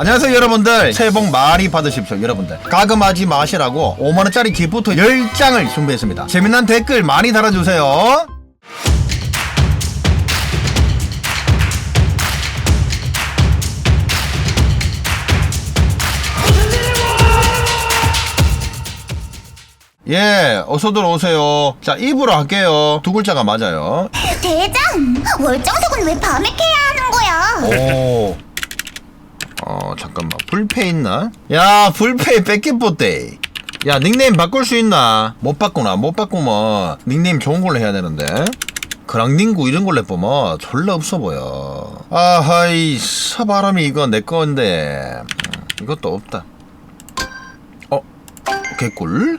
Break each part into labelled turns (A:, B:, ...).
A: 안녕하세요 여러분들. 새해 복 많이 받으십시오 여러분들. 가금하지 마시라고 5만원짜리 기프트 10장을 준비했습니다. 재미난 댓글 많이 달아주세요. 예 어서들 오세요. 자 입으로 할게요. 두 글자가 맞아요.
B: 대장! 월정석은 왜 밤에 캐야 하는 거야?
A: 오. 어, 잠깐만. 불페 있나? 야, 불페 뺏기뽀대. 야, 닉네임 바꿀 수 있나? 못 바꾸나? 못 바꾸면 닉네임 좋은 걸로 해야 되는데. 그랑닝구 이런 걸로 해보면 졸라 없어 보여. 아하이, 서바람이 이거 내 건데. 음, 이것도 없다. 어? 개꿀?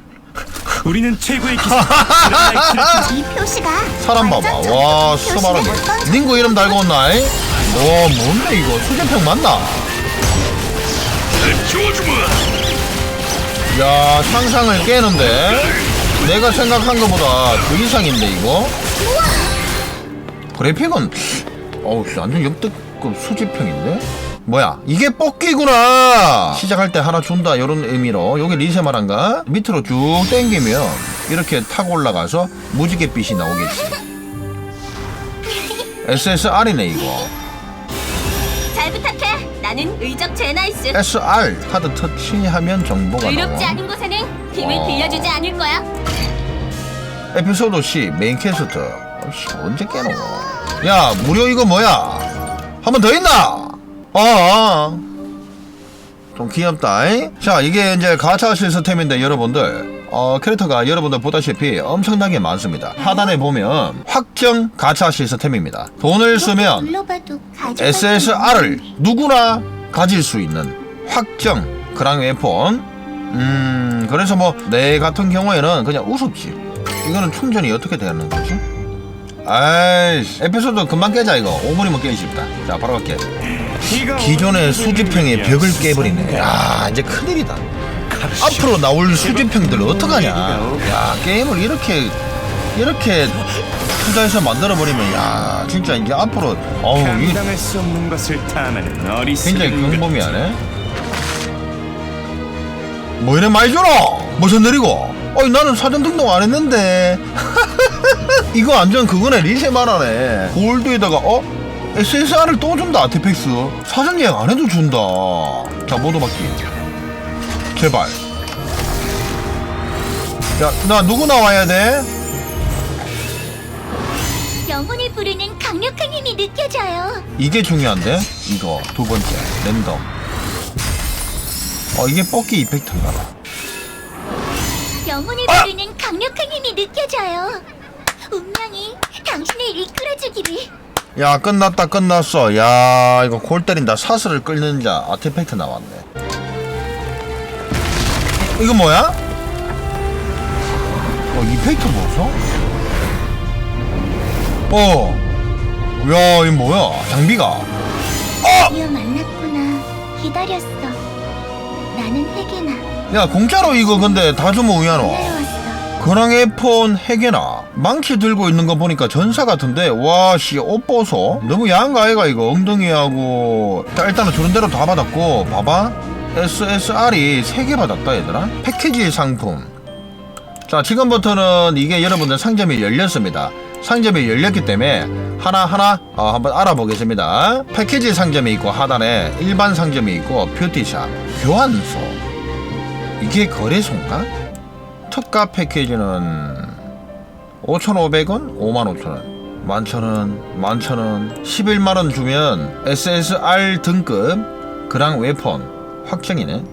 C: 우리는 최고의 기술 드라마의
B: 이 표시가
A: 사람 봐봐. 와,
B: 어떤
A: 닝구 이름 달고 온나? 이? 와, 뭔데 이거? 수제평 맞나? 야 상상을 깨는데? 내가 생각한 것보다 그 이상인데 이거? 그래픽은 어우 완전 역대급 수집형인데? 뭐야 이게 뽑기구나! 시작할 때 하나 준다 이런 의미로. 여기 리세마란가? 밑으로 쭉 당기면 이렇게 타고 올라가서 무지갯빛이 나오겠지. SSR이네 이거.
D: 잘 나는 의적 제나이스.
A: SR 카드 터치하면 정보가
D: 의롭지
A: 나와
D: 않은 곳에는 힘을
A: 어.
D: 빌려주지 않을 거야.
A: 에피소드 C 메인 퀘스트 어씨 언제 깨노 야 무료 이거 뭐야 한 번 더 있나 아, 아좀 귀엽다 잉? 자 이게 이제 가차 시스템인데 여러분들 어 캐릭터가 여러분들 보다시피 엄청나게 많습니다. 하단에 보면 확정 가차 시스템입니다. 돈을 쓰면
B: 눌러봐도
A: SSR을 누구나 가질 수 있는 확정 그랑 웨폰. 음 그래서 뭐 내 같은 경우에는 그냥 우습지. 이거는 충전이 어떻게 되는 거지? 아이씨 에피소드 금방 깨자 이거. 5분이면 깨기 쉽다. 자 바로 갈게 기존의 수집형의 벽을 깨버리네. 야 이제 큰일이다 앞으로 나올 수집형들 어떡하냐 야 게임을 이렇게 이렇게 투자해서 만들어버리면 야 진짜 이제 앞으로 어우 이
C: 감당할 수 없는 것을 탐하는
A: 굉장히
C: 어리석은
A: 근범위하네. 뭐 이래 많이 주노? 무슨 일이고? 어이 나는 사전 등록 안 했는데. 이거 완전 그거네 리세 말하네. 골드에다가 어? SSR을 또 준다 아티팩스. 사전 예약 안 해도 준다. 자 모두 받기. 제발. 야나 누구 나와야 돼?
B: 영혼을 부르는 강력한 힘이 느껴져요.
A: 이게 중요한데? 이거 두 번째 랜덤. 어 이게 뽑기 이펙트인가 봐.
B: 영혼을
A: 아!
B: 부르는 강력한 힘이 느껴져요. 운명이 당신을 이끌어주기를.
A: 야 끝났다 끝났어 야 이거 골 때린다 사슬을 끌는 자 아티팩트 나왔네 이거 뭐야? 어 이펙트 뭐죠? 어 야 이거 뭐야 장비가
B: 드디어 만났구나. 기다렸어. 나는 해게나.
A: 야 공짜로 이거 근데 다 주면 우야노
B: 만나러 왔어.
A: 그랑의 폰 해계나 망치 들고 있는 거 보니까 전사 같은데 와 씨 옷 보소 너무 야한 거 아이가 이거 엉덩이하고 자 일단은 주는 대로 다 받았고 봐봐 SSR이 3개 받았다 얘들아. 패키지 상품. 자 지금부터는 이게 여러분들 상점이 열렸습니다. 상점이 열렸기 때문에 하나하나 어, 한번 알아보겠습니다. 패키지 상점이 있고 하단에 일반 상점이 있고 뷰티샵 교환소. 이게 거래소인가? 특가 패키지는 5,500원, 55,000원, 11,000원, 11,000원, 11만원 주면 SSR 등급 그랑 웨폰 확정이네.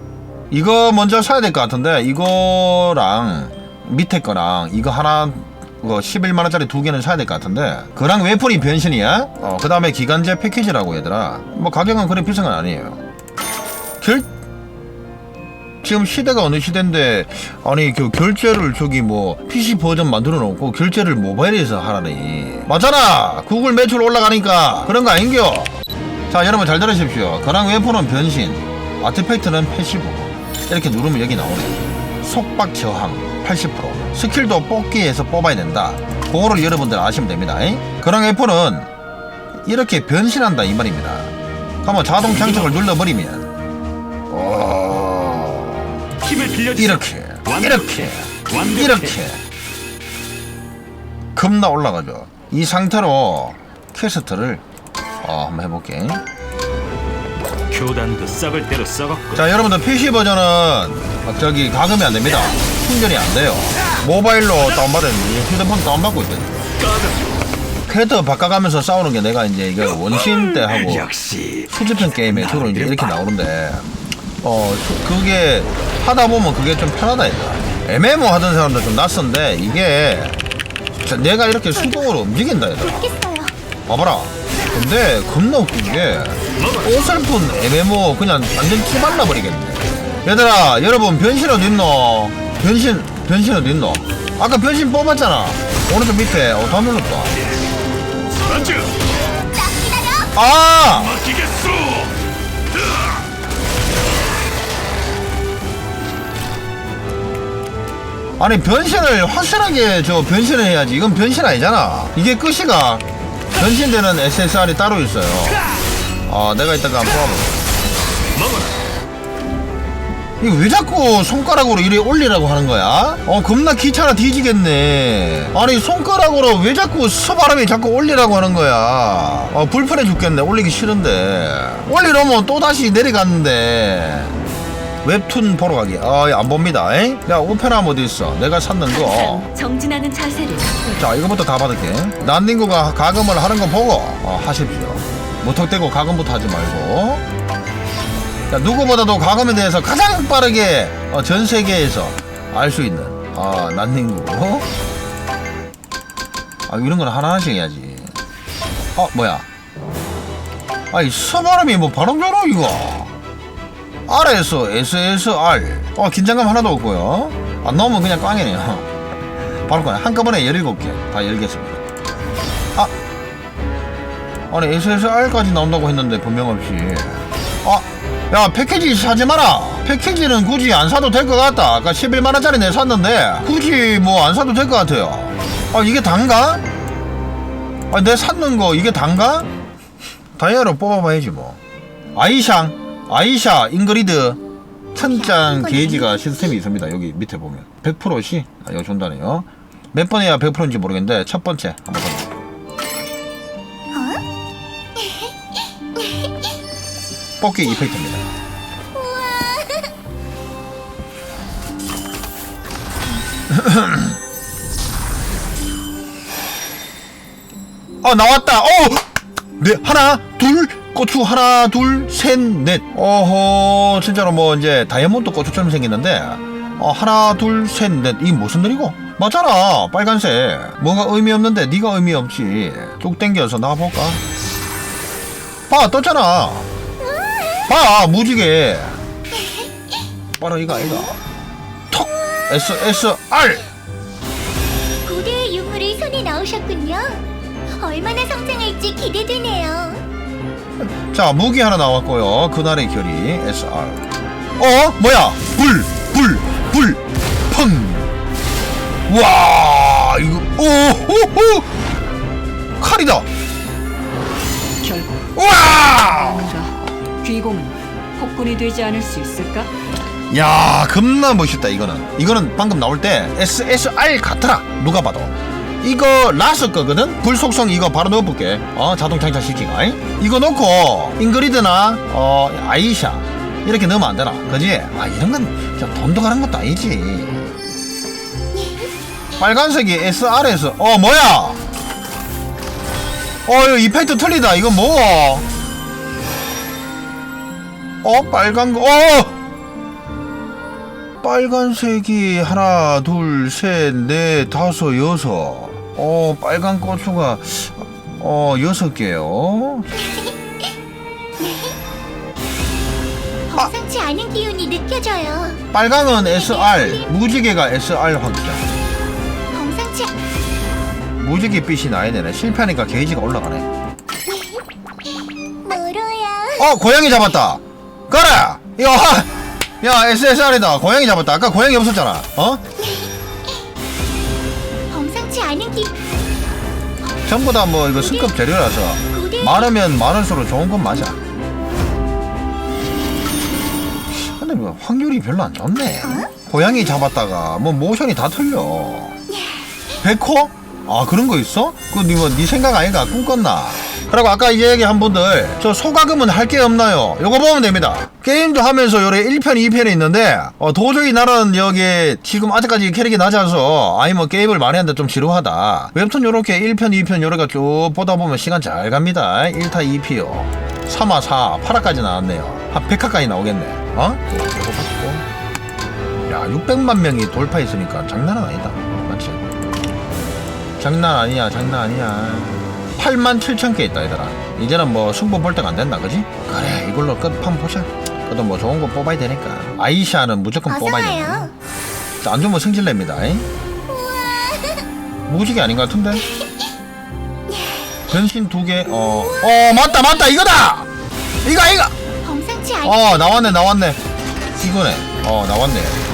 A: 이거 먼저 사야 될 것 같은데 이거랑 밑에 거랑 이거 하나 이거 11만원짜리 두 개는 사야 될 것 같은데 그랑 웨폰이 변신이야? 어, 그 다음에 기간제 패키지라고 얘들아. 뭐 가격은 그리 비싼 건 아니에요. 결 지금 시대가 어느 시대인데 아니 그 결제를 저기 뭐 PC 버전 만들어 놓고 결제를 모바일에서 하라니. 맞잖아! 구글 매출 올라가니까 그런 거 아닌겨? 자 여러분 잘 들으십시오. 그랑 웨폰은 변신 아티팩트는 패시브 이렇게 누르면 여기 나오네. 속박 저항 80% 스킬도 뽑기에서 뽑아야 된다. 그거를 여러분들 아시면 됩니다. 그랑 웨폰은 이렇게 변신한다 이 말입니다. 그러면 자동 장착을 눌러버리면. 어...
C: 힘을 빌려주세요.
A: 이렇게. 이렇게. 이렇게. 겁나 올라가죠. 이 상태로 퀘스트를 어, 한번 해볼게
C: 교단도 썩을 대로 썩었고
A: 자 여러분들 PC 버전은 어, 저기 가금이 안 됩니다. 충전이 안 돼요. 모바일로 다운받았는데 휴대폰 다운받고 있거든요. 캐릭터 바꿔가면서 싸우는 게 내가 이제 이거 원신 때 하고
C: 역시.
A: 수집형 게임에 주로 이제 이렇게 나오는데 어 수- 그게 하다 보면 그게 좀 편하다 얘들아. MMO 하던 사람들 좀 낯선데 이게 자, 내가 이렇게 수동으로 움직인다 얘들아.
B: 좋겠어요.
A: 봐봐라 근데 겁나 웃긴 게 어설픈 MMO 그냥 완전 티발라 버리겠네. 얘들아 여러분 변신 어디 있노? 변신 변신 어디 있노? 아까 변신 뽑았잖아. 오른쪽 밑에. 어다 눌렀다.
C: 아!
A: 아니 변신을 확실하게 저 변신을 해야지. 이건 변신 아니잖아. 이게 끝이가 변신되는 SSR이 따로 있어요. 아 내가 이따가 한번 뽑아볼게. 이거 왜 자꾸 손가락으로 이래 올리라고 하는 거야? 어 겁나 귀찮아 뒤지겠네. 아니 손가락으로 왜 자꾸 서바람이 자꾸 올리라고 하는 거야? 어 불편해 죽겠네. 올리기 싫은데. 올리려면 또다시 내려갔는데 웹툰 보러 가기 아 안 봅니다 에? 야 오페라 어디 있어? 내가 찾는 거.
D: 항상 정진하는 자세를 갖고
A: 자 이거부터 다 받을게. 난닝구가 가금을 하는 거 보고 어, 하십시오. 무턱대고 가금부터 하지 말고. 자, 누구보다도 가금에 대해서 가장 빠르게 어, 전 세계에서 알 수 있는 아 난닝구. 아 이런 건 하나하나씩 해야지. 어 뭐야? 아이 서바람이 뭐 발음대로 이거 R에서 SSR 어 긴장감 하나도 없고요. 안 나오면 그냥 꽝이네요. 바로 그냥 한꺼번에 17개. 다 열겠습니다. 아! 아니 SSR까지 나온다고 했는데 분명 없이. 아 야 패키지 사지 마라! 패키지는 굳이 안 사도 될 것 같다. 아까 11만원짜리 내 샀는데 굳이 뭐 안 사도 될 것 같아요. 아 이게 단가? 아내 샀는 거 이게 단가? 다이아로 뽑아봐야지 뭐. 아이샹 아이샤 잉그리드 천장 게이지가 시스템이 있습니다. 여기 밑에 보면. 100%시. 아, 이거 준다네요. 몇 번 해야 100%인지 모르겠는데 첫 번째 한번 더 뽑기 이펙트입니다. 어 나왔다. 어! 네 하나 둘 고추 하나 둘 셋 넷. 어허 진짜로 뭐 이제 다이아몬드 고추처럼 생겼는데 어 하나 둘 셋 넷. 이게 무슨 일이고? 맞잖아 빨간색. 뭔가 의미 없는데 네가 의미 없지 쭉 당겨서 나와볼까? 봐 떴잖아. 봐 무지개. 봐라 이거 아이가 턱 SSR
B: 고대의 유물이 손에 나오셨군요. 얼마나 성장할지 기대되네요.
A: 자 무기 하나 나왔고요. 그날의 결이 SR 어? 뭐야? 불 불 불 펑 와 이거 오호호. 칼이다.
E: 결국 뭔가 귀공은 폭군이 되지 않을 수 있을까?
A: 야 겁나 멋있다 이거는. 이거는 방금 나올 때 SSR 같더라. 누가 봐도 이거 라스 거거든? 불속성 이거 바로 넣어볼게. 어 자동 장착 시키고. 아이? 이거 넣고 잉그리드나 어 아이샤. 이렇게 넣으면 안 되나? 그지? 아 이런 건 진짜 돈도 가는 것도 아니지. 빨간색이 SR에서. 어 뭐야? 어 이거 이펙트 틀리다. 이거 뭐? 어 빨간 거 어! 빨간색이 하나 둘 셋 넷 다섯 여섯 어 빨간 고추가 어 여섯 개요.
B: 범상치 않은 기운이 느껴져요.
A: 빨강은 SR 무지개가 SR 확정
B: 범상치
A: 무지개 빛이 나야 되네. 실패하니까 게이지가 올라가네.
B: 뭐로야?
A: 어 고양이 잡았다. 이거 하- 야 SSR이다. 고양이 잡았다. 아까 고양이 없었잖아. 어
B: 않은 기
A: 전부 다 뭐 이거 승급 재료라서 많으면 많을수록 좋은 건 맞아 근데 뭐 확률이 별로 안 좋네 고양이 잡았다가 뭐 모션이 다 틀려 백호? 아 그런 거 있어? 그니뭐네 생각 아닌가 꿈꿨나? 그리고 아까 이 얘기한 분들 저 소가금은 할 게 없나요? 요거 보면 됩니다. 게임도 하면서 요래 1편 2편이 있는데 어, 도저히 나는 여기 지금 아직까지 캐릭이 낮아서 아니 뭐 게임을 많이 하는데 좀 지루하다. 웹툰 요렇게 1편 2편 요래가 쭉 보다 보면 시간 잘 갑니다. 1타 2피요. 3화 4 8화까지 나왔네요. 한 100화까지 나오겠네. 어? 야 600만 명이 돌파했으니까 장난은 아니다. 맞지? 장난 아니야 장난 아니야 8만 7천 개 있다 얘들아 이제는 뭐 승부 볼 때가 안 된다 그지? 그래 이걸로 끝판 보자 그래도 뭐 좋은 거 뽑아야 되니까 아이샤는 무조건 뽑아야. 되니까 안 주면 승질냅니다 잉? 무지개 아닌 것 같은데? 변신 두개 어... 어 맞다 맞다 이거다! 이거 이거! 어 나왔네 나왔네 이거네 어 나왔네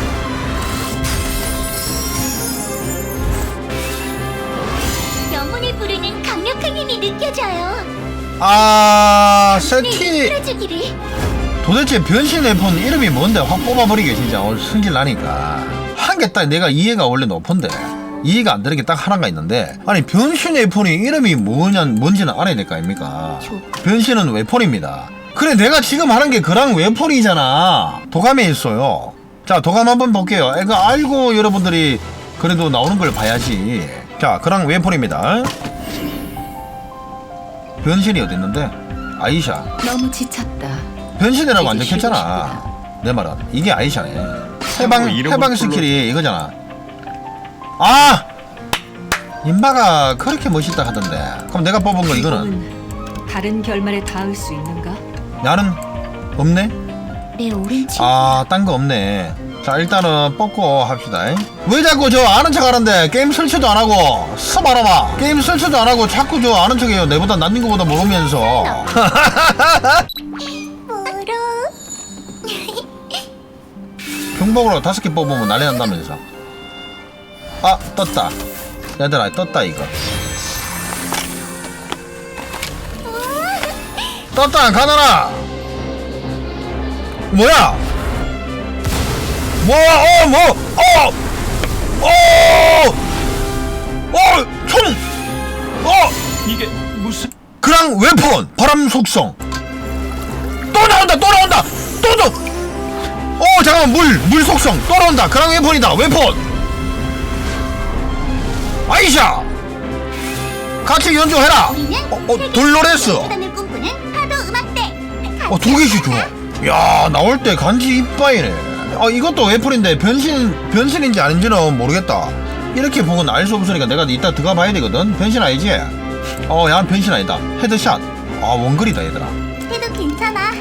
A: 아
B: 네,
A: 세티. 도대체 변신 웨폰 이름이 뭔데? 확 뽑아버리게 진짜. 오늘 승질 나니까. 한개딱 내가 이해가 원래 높은데. 이해가 안 되는 게 딱 하나가 있는데. 아니 변신 웨폰이 이름이 뭐냐 뭔지는 알아야 될 거 아닙니까? 변신은 웨폰입니다. 그래 내가 지금 하는 게 그랑 웨폰이잖아. 도감에 있어요. 자 도감 한번 볼게요. 이거 알고 여러분들이 그래도 나오는 걸 봐야지. 자 그랑 웨폰입니다 변신이 어디 있는데 아이샤
E: 너무 지쳤다.
A: 변신이라고 안 적혔잖아. 내 말은 이게 아이샤네. 해방
C: 이름은
A: 해방
C: 불러-
A: 스킬이 이거잖아. 아 인마가 그렇게 멋있다 하던데. 그럼 내가 뽑은 거 이거는
E: 다른 결말에 닿을 수 있는가?
A: 나는 없네.
B: 내 오른쪽.
A: 아딴 거 없네. 자 일단은 뽑고 합시다. 왜 자꾸 저 아는 척 하는데 게임 설치도 안 하고 써봐라봐. 게임 설치도 안 하고 자꾸 저 아는 척해요. 내보다 낫는 거보다 모르면서.
B: 모로.
A: 경복으로 다섯 개 뽑으면 난리 난다면서. 아, 떴다. 얘들아, 떴다, 이거. 떴다, 가나라! 뭐야? 뭐, 어, 뭐, 어! 어! 어! 총! 어!
C: 이게 무슨
A: 그랑 웨폰! 바람 속성! 또 나온다! 또 나온다! 또 또! 어 잠깐만 물! 물 속성! 또 나온다! 그랑 웨폰이다! 웨폰! 아이샤! 같이 연주해라!
B: 우리는
A: 어, 어 돌로레스! 어 두 개씩 줘! 야 나올 때 간지 이빠이네. 어 이것도 웨폰인데 변신 변신인지 아닌지는 모르겠다. 이렇게 보고는 알 수 없으니까 내가 이따 들어가 봐야 되거든. 변신 아니지? 어야 변신 아니다. 헤드샷. 아 원거리다 얘들아.
B: 해도 괜찮아.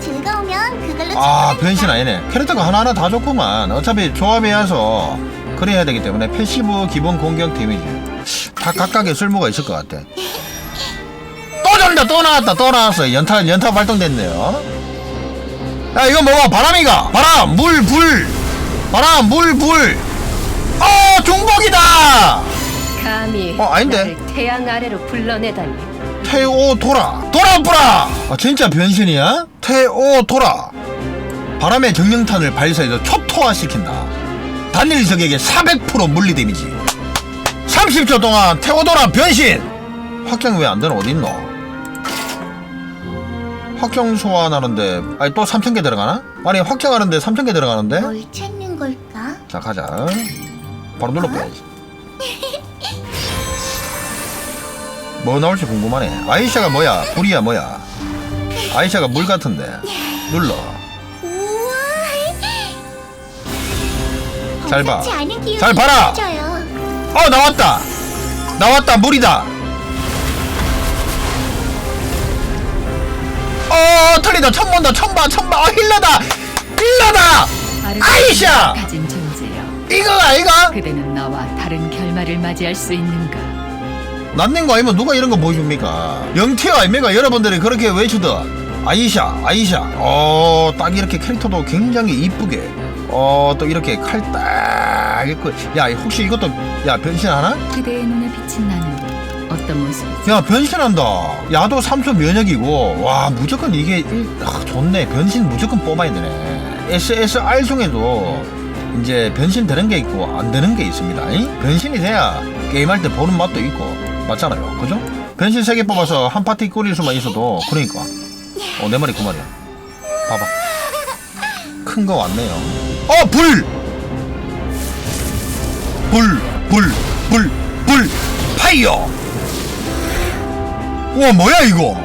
B: 즐거우면 그걸로
A: 아
B: 충분하니까.
A: 변신 아니네. 캐릭터가 하나하나 다 좋구만. 어차피 조합해야서 그래야 되기 때문에 패시브 기본 공격 데미지. 다 각각의 쓸모가 있을 것 같아. 또 전다! 또 나왔다! 또 나왔어. 연타 연타 발동됐네요 야 이거 뭐가 바람이가. 바람 물 불. 바람 물불어 중복이다.
E: 감히
A: 어, 아닌데?
E: 태양 아래로 불러내다니.
A: 태오 도라 도라브라. 아 진짜 변신이야? 태오 도라 바람의 정령탄을 발사해서 초토화시킨다. 단일 적에게 400% 물리 데미지. 30초 동안 태오도라 변신. 확정 왜안 되는 어디 있노? 확정 소환하는데 아니 또 3000개 들어가나? 아니 확정하는데 3000개 들어가는데?
B: 뭘 찾는 걸까?
A: 자 가자 바로 눌러빼야지 뭐 나올지 궁금하네 아이샤가 뭐야 불이야 뭐야 아이샤가 물 같은데 눌러
B: 우와.
A: 잘 봐.
B: 범상치 않은 기운이
A: 잘 봐라.
B: 느껴져요.
A: 어 나왔다 나왔다 물이다 어 틀리다 처음 본다 처음 봐 처음 봐 어, 힐러다 힐러다 아이샤!
E: 가진 존재여.
A: 이거가 이거
E: 그대는 나와 다른 결말을 맞이할 수 있는가?
A: 낫는 거 아니면 누가 이런 거 보여줍니까? 영티어 아닙니까? 여러분들이 그렇게 외치던 아이샤, 아이샤. 어, 딱 이렇게 캐릭터도 굉장히 이쁘게. 어, 또 이렇게 칼 딱 있고. 야, 혹시 이것도, 야, 변신하나?
E: 그대의 눈에 비친 나는 어떤 모습이지?
A: 야, 변신한다. 야도 3초 면역이고. 와, 무조건 이게, 일, 아, 좋네. 변신 무조건 뽑아야 되네. SSR 중에도 이제 변신 되는 게 있고 안 되는 게 있습니다. 이? 변신이 돼야 게임할 때 보는 맛도 있고 맞잖아요. 그죠? 변신 3개 뽑아서 한 파티 꾸릴 수만 있어도 그러니까 어내 말이 그 말이야. 봐봐. 큰 거 왔네요. 어 불! 불! 불! 불! 불! 파이어! 우와 뭐야 이거?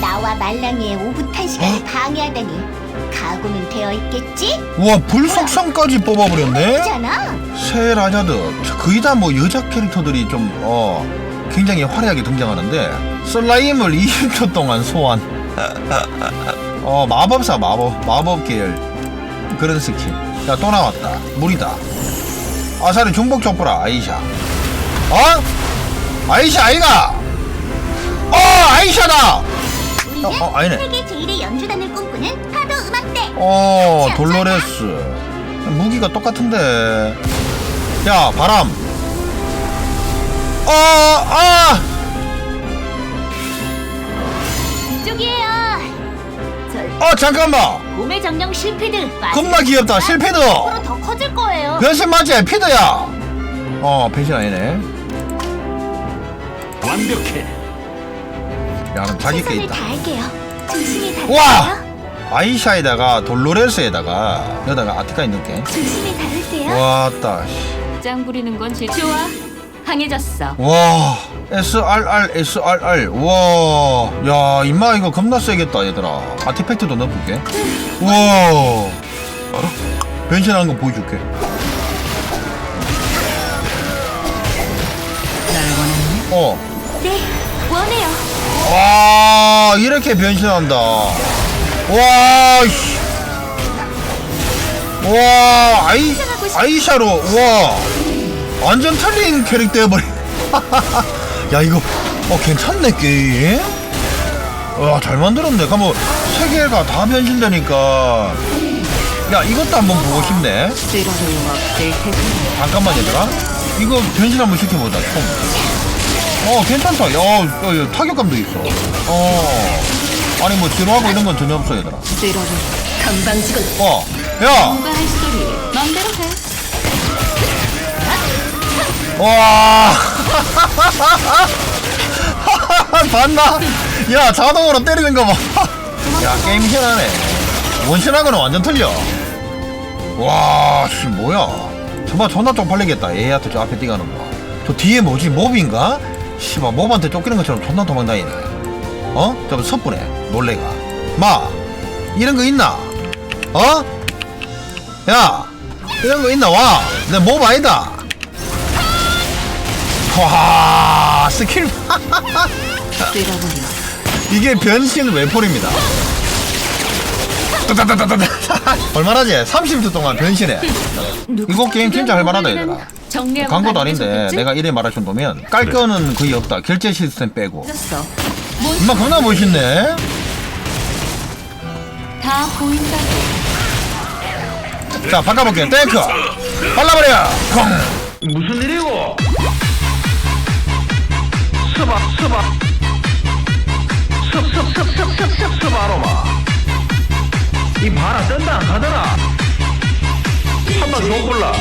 B: 나와 말랑이의 오붓한 시간을 방해하다니 각오는 되어 있겠지?
A: 우와 불 속성까지 뽑아버렸네?
B: 있잖아.
A: 새 라자드 거의 다 뭐 여자 캐릭터들이 좀 어 굉장히 화려하게 등장하는데 슬라임을 20초 동안 소환 어 마법사 마법 마법 계열 그런 스킬 야 또 나왔다 물이다 아사리 중복 족보라 아이샤 어? 아이샤 아이가! 어 아이샤다!
B: 우리는
A: 어, 어, 아니네.
B: 세계 제1의 연주단을 꿈꾸는 파도 음악대.
A: 어 돌로레스. 무기가 똑같은데. 야 바람. 어아!
B: 이쪽이에요.
A: 저어 잠깐만.
B: 몸의 정령 실패드.
A: 겁나 귀엽다. 실패드.
B: 앞으로 더 커질 거예요.
A: 변신 맞지? 피드야. 어 변신 아니네
C: 완벽해.
A: 야 그럼 자기 게
B: 최선을
A: 있다
B: 다할게요. 조심히
A: 와! 아이샤에다가 돌로레스에다가 여기다가 아티카이 넣게
B: 조심히 다루세요.
A: 왔다
E: 짱 부리는 건 제... 좋아. 강해졌어.
A: 와 SRR SRR 와야 임마 이거 겁나 세겠다 얘들아 아티팩트도 넣어볼게 와 변신하는 거 보여줄게 어.
B: 네, 원해요.
A: 와 이렇게 변신한다. 와 씨. 와 아이 아이샤로 와. 완전 틀린 캐릭터 해버리 야 이거 어 괜찮네 게임. 와 잘 만들었네. 가뭐 세 개가 다 변신되니까. 야 이것도 한번 보고 싶네. 잠깐만 얘들아. 이거 변신 한번 시켜보자. 총. 어 괜찮다. 야, 야, 야 타격감도 있어. 어. 아니 뭐 지루하고 이런 건 전혀 없어 얘들아.
E: 쓸어도 건방지군.
A: 어야!
E: 뭔가 할 소리 맘대로 해.
A: 와. 봤나? 야 자동으로 때리는 거봐야 게임 희한하네. 원신하고는 완전 틀려. 와씨 뭐야. 정말 존나 쪽팔리겠다. 얘한테 저 앞에 뛰가는 거저 뒤에 뭐지? 몹인가? 씨발 몹한테 쫓기는 것처럼 존나 도망다니네 어? 좀 섣부네 놀래가 마 이런 거 있나? 어? 야 이런 거 있나 와내몹 아니다 와 스킬. 이게 변신 따다다다다다. 얼마나지? 30초 동안 변신해 이거 게임 진짜 할만하다 얘들아 광고도 아닌데? 내가 이래 말할 정도면 깔 거는 거의 없다 결제 시스템 빼고. 엄마 겁나 멋있네
E: 다 보인다.
A: 자 바꿔볼게 탱크 발라버려 콩
F: 무슨 일이고? 섭, 섭, 섭, 서봐로마. 이 바라 뜬다 안 가더라. 한 번 더 골라.